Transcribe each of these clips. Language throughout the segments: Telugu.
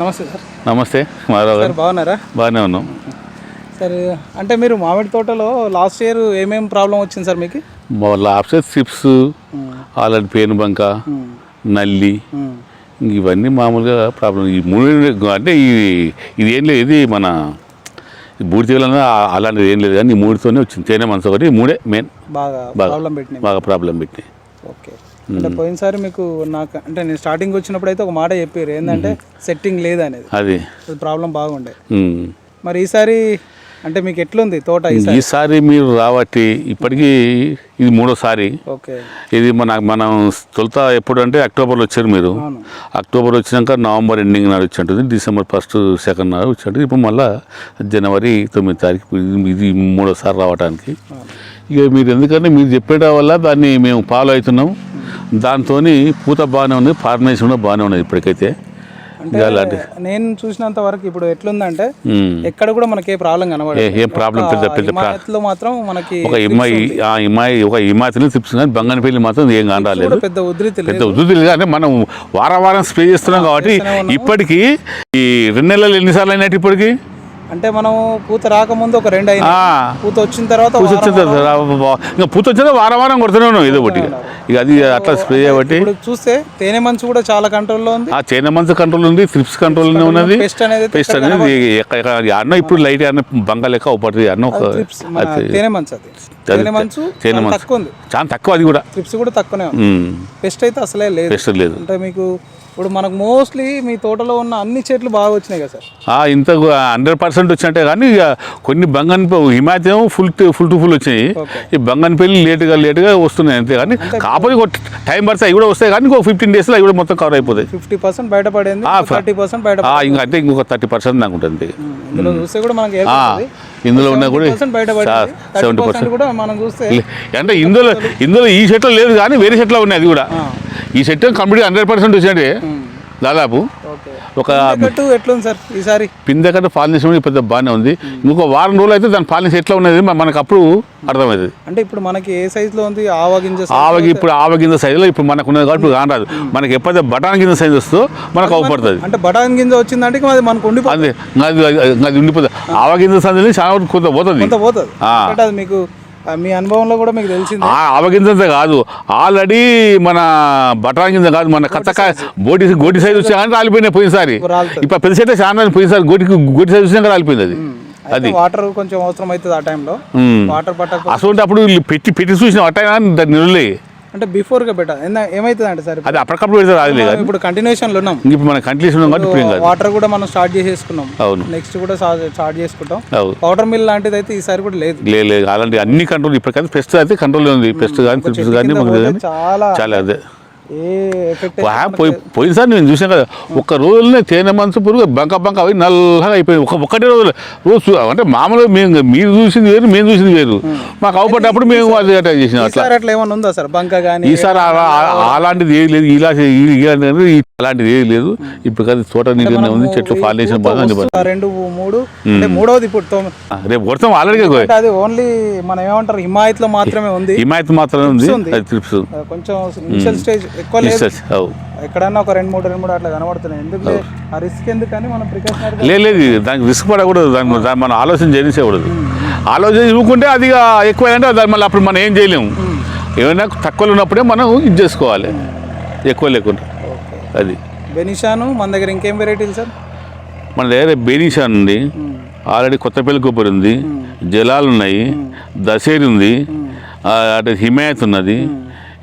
నమస్తే సార్. నమస్తే మాధవ్ సార్ గారు. బాగున్నారా? బాగానే ఉన్నాం. సార్ అంటే మీరు మామిడి తోటలో లాస్ట్ ఇయర్ ఏమేం ప్రాబ్లం వచ్చింది సార్ మీకు? లాప్సెస్ చిప్స్ ఆల్రెడీ పేను బంక నల్లి ఇవన్నీ మామూలుగా ప్రాబ్లం. ఈ మూడు అంటే ఈ ఇది ఏం లేదు ఇది మన బూడిద అలాంటిది ఏం లేదు కానీ ఈ మూడుతోనే వచ్చింది. తేనె మనసు ఒకటి మూడే మెయిన్ బాగా బాగా. ప్రాబ్లం పెట్టినాయి. బాగా ప్రాబ్లం పెట్టినాయి. ఓకే. అంటే పోయినసారి మీకు నాకు అంటే నేను స్టార్టింగ్ వచ్చినప్పుడు అయితే ఒక మాట చెప్పారు. ఏంటంటే సెట్టింగ్ లేదు అనేది అది. ప్రాబ్లం బాగుండే. మరి ఈసారి అంటే మీకు ఎట్లుంది తోట ఈసారి? మీరు రాబట్టి ఇప్పటికీ ఇది మూడోసారి. ఓకే. ఇది మన మనం తొలుత ఎప్పుడు అంటే అక్టోబర్లో వచ్చారు మీరు. అక్టోబర్ వచ్చినాక నవంబర్ ఎండింగ్ నాడు వచ్చింటుంది డిసెంబర్ ఫస్ట్ సెకండ్ నాడు వచ్చింటుంది ఇప్పుడు మళ్ళీ జనవరి తొమ్మిది తారీఖు ఇది- ఇది మూడోసారి రావడానికి ఇక మీరు ఎందుకంటే మీరు చెప్పేట వల్ల దాన్ని మేము ఫాలో అవుతున్నాం. దాంతో పూత బాగానే ఉంది ఫార్మేషన్ కూడా బాగానే ఉన్నది ఇప్పటికైతే. నేను చూసినంత వరకు ఇప్పుడు ఎట్లుందంటే. ఎక్కడ కూడా మనకి ఏ ప్రాబ్లం కనబడదు ఏ- ప్రాబ్లం పెద్ద పెద్ద మాత్రం మనకి ఒక ఇమ్మాయి ఆ ఇమ్మాయి ఒక ఇమాతిని తిప్పింది కానీ బంగనపల్లి మాత్రం ఏం కానరాలేదు. పెద్ద ఉధృతి పెద్ద ఉద్దులు అంటే మనం వారం వారం స్ప్రే చేస్తున్నాం కాబట్టి ఇప్పటికీ ఈ రెండు నెలలు ఎన్నిసార్లు అయినట్టు ఇప్పటికి? అంటే మనం పూత రాకముందు ఒక రెండు అయినా పూత వచ్చిన తర్వాత పూత వచ్చిన తర్వాత ఇంకా పూత వచ్చిన వారం వారం కొడుతూనే ఉన్నాం ఏదో ఒకటి. ఇక అది అట్లా స్ప్రే చేయబట్టి. చూస్తే తేనె మంచు కూడా చాలా కంట్రోల్లో ఉంది. ఆ చైనా మంత్స్ కంట్రోల్ ఉంది త్రిప్స్ కంట్రోల్ ఉన్నది. పెస్ట్ అనేది పెస్ట్ అనేది అన్న ఇప్పుడు లైట్ అన్న బంక లెక్క అవుపడుతుంది. అన్న ఒక తేనె మంచు అది. తేనె మంచు తేనె చాలా మంచు. తక్కువ ఉంది. చాలా తక్కువ అది కూడా. ట్రిప్స్ కూడా తక్కువనే ఉంది. పెస్ట్ అయితే అసలే లేదు. పెస్ట్ లేదు. అంటే మీకు ఇప్పుడు మనకు మోస్ట్లీ మీ తోటలో ఉన్న అన్ని చెట్లు బాగా వచ్చినాయి కదా సార్. ఇంత హండ్రెడ్ పర్సెంట్ వచ్చినట్టే కానీ ఇక కొన్ని బంగన్ హిమాయతం ఫుల్ ఫుల్ టు ఫుల్ వచ్చినాయి. ఈ బంగన్ పెళ్ళి లేటుగా లేటుగా వస్తున్నాయి అంతే కానీ కాకపోతే టైం పడితే అవి కూడా వస్తాయి కానీ ఇంకో ఫిఫ్టీన్ డేస్లో అవి కూడా మొత్తం కవర్ అయిపోతాయి. ఫిఫ్టీ పర్సెంట్ బయటపడింది థర్టీ పర్సెంట్ బయట ఇంకా అంటే ఇంకొక థర్టీ పర్సెంట్ నాకు ఉంటుంది. ఇందులో చూస్తే కూడా మనకి ఆ, ఇందులో ఉన్న కూడా సెవెంటీ పర్సెంట్ కూడా మనం చూస్తే అంటే ఇందులో ఇందులో ఈ సెట్లో లేదు కానీ వేరే సెట్లో ఉన్నాయి అది కూడా. ఈ సెట్ కంప్లీట్ హండ్రెడ్ పర్సెంట్ వచ్చినట్టే దాదాపు ఓకే. ఒక ఎట్లుంది సార్ ఈసారి? కూడా పెద్ద బాగానే ఉంది. ఇంకొక వారం రోజులు అయితే దాని పాలనేషన్ ఎట్లా ఉన్నది మనకు అప్పుడు అర్థమవుతుంది అంటే ఇప్పుడు మనకి ఏ సైజ్లో ఉంది? ఆవా గింజ size? ఆవగి ఇప్పుడు ఆవ గింజ సైజులో ఇప్పుడు మనకు ఉన్నది కాబట్టి ఇప్పుడు కానరాదు మనకి ఎప్పుడైతే బఠాన్ గింజ సైజు వస్తుందో మనకు అవపడుతుంది. అంటే బఠాన్ గింజ వచ్చిందంటే అది మనకు ఉండిపోతుంది. అదే ఉండిపోతుంది. ఆవ గింజ సైజు చాలా వరకు కొంత పోతుంది. కొంత పోతుంది. మీకు మీ అనుభవంలో కూడా మీకు తెలిసింది? ఆ ఆవ గింజ కాదు. ఆల్రెడీ మన బఠాన్ గింజ కాదు మన కచ్చకాయ గోటి గోటి సైజు వచ్చి కానీ రాలిపోయినాయి పోయినసారి. ఇప్పుడు పెద్ద చెట్టు చాలా పోయినసారి గోటికి గోటి సైజు వచ్చినాక రాలిపోయింది అది. అయితే వాటర్ కొంచెం అవసరం అవుతుంది ఆ టైంలో. వాటర్ పట్టక అసలు అప్పుడు పెట్టి పెట్టి చూసిన అట్టయినా దాన్ని నిలలే అంటే బిఫోర్గా పెట్టాలి ఎందా- ఏమవుతుంది అంటే సార్ అది అప్పటికప్పుడు పెడితే కానీ. ఇప్పుడు కంటిన్యూషన్లో ఉన్నాం ఇప్పుడు మన కంట్రీస్ ఉన్నాం కాబట్టి ఇప్పుడు వాటర్ కూడా మనం స్టార్ట్ చేసేసుకున్నాం. అవును. నెక్స్ట్ కూడా స్టార్ట్ చేసుకుంటాం. పౌడర్ మిల్ లాంటిది అయితే ఈసారి కూడా లేదు. లేదు అలాంటి అన్ని కంట్రోల్ ఇప్పటికైతే పెస్ట్ అయితే కంట్రోల్ ఉంది. పెస్ట్ కానీ కానీ చాలా చాలా అదే. పోయి పోయినసారి నేను చూసాను కదా ఒక్క రోజులోనే తేనె మనసు పురుగు బంక బంక అవి నల్లగా అయిపోయింది. ఒక ఒక్కటే రోజులు. రోజు అంటే మామూలుగా మేము మీరు చూసింది వేరు మేము చూసింది వేరు. మాకు అవపడ్డప్పుడు మేము అది అటాక్ చేసినాం అట్లా. అట్లా ఏమన్నా ఉందా సార్? బంక కానీ ఈసారి అలా- అలా- అలాంటిది ఏది లేదు. ఇలా ఈ- అలాంటిది ఏది లేదు. ఇప్పుడు కదా తోట నీటిగానే ఉంది చెట్లు ఫార్నేషన్ బాగా రెండు మూడు? అంటే మూడవది ఇప్పుడు రేపు కొడతాం ఆల్రెడీ అది ఓన్లీ మనం ఏమంటారు హిమాయత్లో మాత్రమే ఉంది. హిమాయత్ మాత్రమే ఉంది. ట్రిప్స్ కొంచెం ఇనిషియల్ స్టేజ్ ఎక్కువ లేదు. ఎక్కడన్నా ఒక రెండు మూడు రెండు మూడు అట్లా కనబడుతున్నాయి. ఎందుకు ఆ రిస్క్ ఎందుకని మనం ప్రికాషనరీ లేదు లేదు దానికి రిస్క్ పడకూడదు. దాన్ని దాన్ని మనం ఆలోచన చేయకూడదు ఆలోచన ఇవ్వకుంటే అది ఎక్కువ అంటే దాన్ని మళ్ళీ అప్పుడు మనం ఏం చేయలేము. ఏమైనా తక్కువలో ఉన్నప్పుడే మనం ఇది చేసుకోవాలి. ఎక్కువ లేకుండా. అది. బెనిషాను మన దగ్గర ఇంకేం వెరైటీలు సార్? మన దగ్గర బెనీషాన్ ఉంది ఆల్రెడీ కొత్తపల్లి కొబ్బరి ఉంది జలాలు ఉన్నాయి దసేరి ఉంది అటు హిమాయత్ ఉన్నది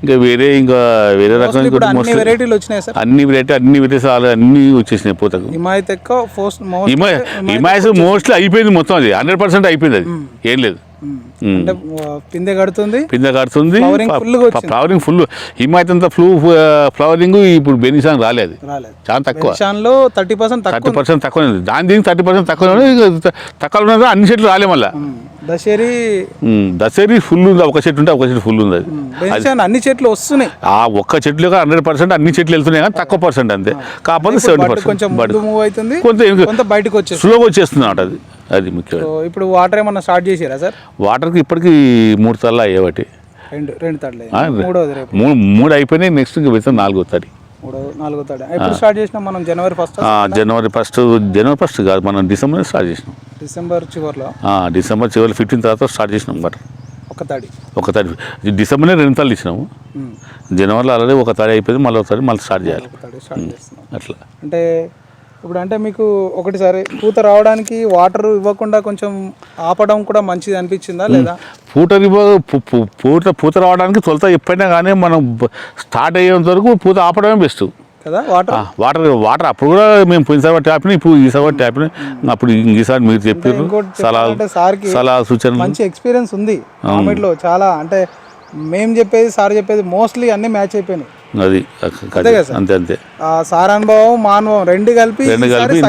ఇంకా వేరే ఇంకా వేరే రకం అన్ని వెరైటీలు వచ్చినాయి సార్. అన్ని వెరైటీ అన్ని వెరైటీస్ అన్ని వచ్చేసినాయి పూతకు. హిమాయత్ ఎక్కువ ఫోస్ట్ మోస్ట్ హిమా హిమాయస్ మోస్ట్లీ అయిపోయింది మొత్తం అది హండ్రెడ్ పర్సెంట్ అయిపోయింది అది. ఏం లేదు. అంటే పిందె కడుతుంది పిందె కడుతుంది. ఫ్లవరింగ్ ఫుల్ హిమాయత్ అంతా ఫ్లూ ఫ్లవరింగ్ ఇప్పుడు బెనిసాన్ రాలేదు. చాలా తక్కువ. థర్టీ పర్సెంట్ థర్టీ తక్కువ పర్సెంట్ తక్కువ ఉంది. దాని దీనికి థర్టీ పర్సెంట్ తక్కువ తక్కువ ఉన్నది అన్ని చెట్లు రాలే మళ్ళీ. దశేరి దసరి ఫుల్ ఉంది. ఒక చెట్టు ఉంటే ఒక చెట్టు ఫుల్ ఉంది. అది అన్ని చెట్లు వస్తున్నాయి. ఆ ఒక్క చెట్లు హండ్రెడ్ పర్సెంట్ అన్ని చెట్లు వెళ్తున్నాయి కానీ తక్కువ పర్సెంట్ అంతే. కాకపోతే సెవెంటీ కొంచెం పర్సెంట్ అవుతుంది. కొంత బయటకు వచ్చేసి స్లోగా వచ్చేస్తుంది అన్నమాట అది. అది ముఖ్యం ఇప్పుడు వాటర్ ఏమన్నా స్టార్ట్ చేసారా సార్? వాటర్కి ఇప్పటికి మూడు తల్ల అయ్యేవాటి రెండు రెండు మూడు మూడు అయిపోయినాయి నెక్స్ట్ ఇంకా వెళ్తాం నాలుగో తారీఖు నాలుగో తాడు. ఎప్పుడు స్టార్ట్ చేసినాం మనం? జనవరి ఫస్ట్ జనవరి ఫస్ట్ జనవరి ఫస్ట్ కాదు మనం డిసెంబర్ స్టార్ట్ చేసినాం. డిసెంబర్ చివరిలో? డిసెంబర్ చివరి ఫిఫ్టీన్ తర్వాత స్టార్ట్ చేసినాం బట్ ఒక తాడి. ఒక తారీఖు డిసెంబర్నే రెండు తాళ్ళు ఇచ్చినాము. జనవరిలో ఆల్రెడీ ఒక తాడి అయిపోయింది మళ్ళీ ఒక తాడి మళ్ళీ స్టార్ట్ చేయాలి. తాడి అట్లా. అంటే ఇప్పుడు అంటే మీకు ఒకటిసారి పూత రావడానికి వాటర్ ఇవ్వకుండా కొంచెం ఆపడం కూడా మంచిది అనిపించిందా లేదా? పూట పూట పూత రావడానికి తొలుత ఎప్పుడైనా కానీ మనం స్టార్ట్ అయ్యేంత వరకు పూత ఆపడమే బెస్ట్ కదా వాటర్ వాటర్ వాటర్ అప్పుడు కూడా మేము పోయినసారి ట్యాప్ని ఇప్పుడు ఈసారి ట్యాప్ని అప్పుడు ఈసారి మీరు చెప్పారు చెప్పాలంటే సార్కి సలహా సూచనలు. మంచి ఎక్స్పీరియన్స్ ఉంది చాలా. అంటే మేము చెప్పేది సార్ చెప్పేది మోస్ట్లీ అన్ని మ్యాచ్ అయిపోయినాయి. అది? అంతే అంతే ఆ సార్ అనుభవం మా అనుభవం రెండు కలిపి రెండు కలిపి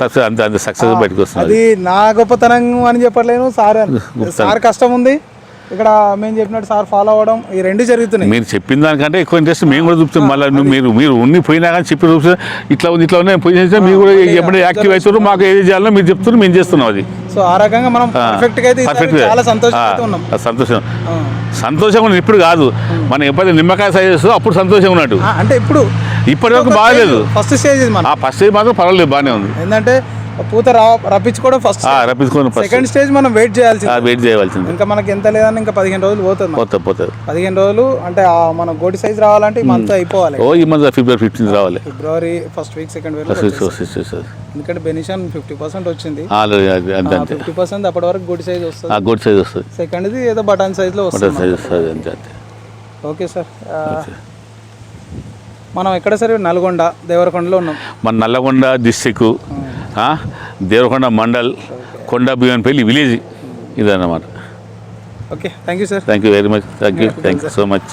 సక్సెస్ అంతే అంతే సక్సెస్ బయటకు వస్తుంది అది నా గొప్పతనం అని చెప్పలేను సార్. సార్ కష్టం ఉంది. ఇక్కడ మేము చెప్పినట్టు సార్ ఫాలో అవ్వడం ఈ రెండు జరుగుతున్నాయి. మీరు చెప్పిన దానికంటే ఎక్కువ ఇంట్రెస్ట్ మేము కూడా చూపుతాం. మళ్ళీ మీరు మీరు ఉన్ని పోయినా కానీ చెప్పి చూపిస్తే ఇట్లా ఉంది ఇట్లా ఉన్నాయి చేస్తే మీరు కూడా ఎప్పుడైతే యాక్టివ్ అవుతారు మాకు ఏది చేయాలో మీరు చెప్తున్నారు మేము చేస్తున్నాం అది. సో ఆ రకంగా మనం పర్ఫెక్ట్గా అయితే చాలా సంతోషంగా ఉన్నాం. సంతోషం. సంతోషంగా ఉన్నది ఇప్పుడు కాదు. మనం ఎప్పుడైతే నిమ్మకాయ సైజ్ చేస్తుందో అప్పుడు సంతోషంగా ఉన్నట్టు. అంటే ఇప్పుడు ఇప్పటి వరకు బాగాలేదు. ఫస్ట్ స్టేజ్ ఆ ఫస్ట్ మాత్రం పర్వాలేదు బాగానే ఉంది. ఏంటంటే పూత రప్పించుకోవడం ఫస్ట్ ఫస్ట్ సెకండ్ స్టేజ్ మనం వెయిట్ చేయాల్సింది. వెయిట్ చేయవలసింది ఇంకా మనకి ఎంత లేదన్నా ఇంకా పదిహేను రోజులు పోతుంది. పోతుంది పోతుంది. పదిహేను రోజులు అంటే మన గోటి సైజ్ రావాలంటే ఈ మంత్ అయిపోవాలి. ఓ ఈ మంత్ ఫిబ్రవరి ఫిఫ్టీన్త్ రావాలి. ఫిబ్రవరి ఫస్ట్ వీక్ సెకండ్ వీక్ ఎందుకంటే బెనిషన్ ఫిఫ్టీ పర్సెంట్ వచ్చింది. ఫిఫ్టీ పర్సెంట్ అప్పటి వరకు గోటి సైజ్ వస్తుంది. ఆ గుడ్ సైజ్ వస్తుంది. సెకండ్ది ఏదో బటన్ సైజ్లో మటన్ వస్తుంది సైజ్ వస్తుంది అంతే ఓకే సార్ మనం ఎక్కడ సరే? నల్గొండ దేవరకొండలో ఉన్నాం. మన నల్లగొండ డిస్టిక్ దేవరకొండ మండల్ కొండ బియ్యనపల్లి విలేజ్ ఇదన్నమాట. Okay thank you sir thank you very much thank you thank you so much